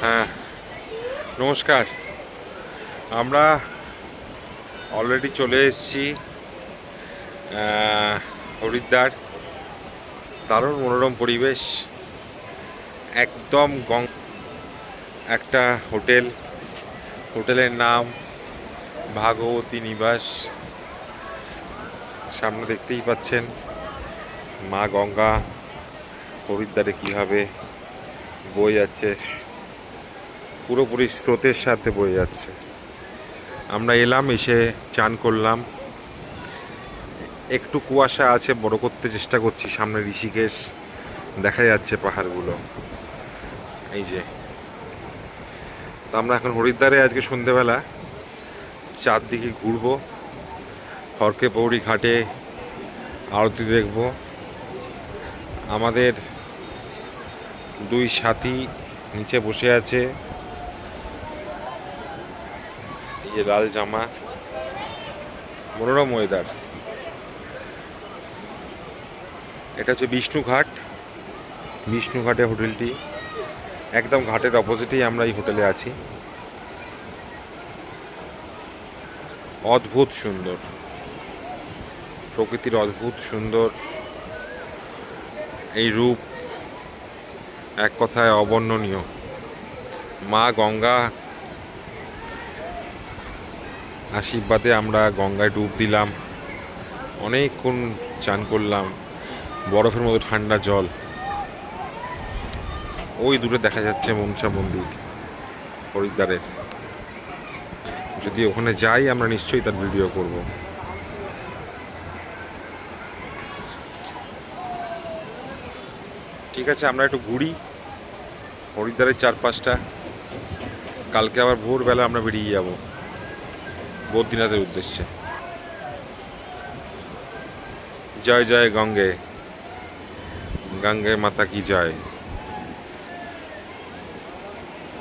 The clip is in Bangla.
হ্যাঁ নমস্কার। আমরা অলরেডি চলে এসেছি হরিদ্বার। দারুণ মনোরম পরিবেশ। একদম গং, একটা হোটেল। হোটেলের নাম ভাগবতী নিবাস। সামনে দেখতেই পাচ্ছেন মা গঙ্গা। হরিদ্বারে কীভাবে বয়ে যাচ্ছে। পুরোপুরি স্রোতের সাথে বয়ে যাচ্ছে। আমরা এলাম, এসে চান করলাম। একটু কুয়াশা আছে, বড় করতে চেষ্টা করছি। সামনে ঋষিকেশ, দেখা যাচ্ছে পাহাড়গুলো। এই যে। তো আমরা এখন হরিদ্বারে আজকে সন্ধেবেলা চারদিকে ঘুরবো। হরকে পৌড়ি ঘাটে আরতি দেখব। আমাদের দুই সাথী নিচে বসে আছে। যে লাল জামা, মনোরম ওয়েদার এটা হচ্ছে বিষ্ণু ঘাট বিষ্ণু ঘাটে হোটেলটি, একদম ঘাটের অপোজিটেই আমরা এই হোটেলে আছি। অদ্ভুত সুন্দর। প্রকৃতির অদ্ভুত সুন্দর। এই রূপ এক কথায় অবর্ণনীয়। মা গঙ্গা আশীর্বাদে আমরা গঙ্গায় ডুব দিলাম। অনেকক্ষণ চান করলাম। বরফের মতো ঠান্ডা জল। ওই দূরে দেখা যাচ্ছে মনসা মন্দির, হরিদ্বারের। যদি ওখানে যাই, আমরা নিশ্চয়ই তার ভিডিও করব। ঠিক আছে, আমরা একটু ঘুরি। হরিদ্বারের চারপাশটা। কালকে আবার ভোরবেলা আমরা বেরিয়ে যাব। বদ্রীনাথের উদ্দেশ্যে। জয় জয় গঙ্গে। গঙ্গে মাতা কি জয়?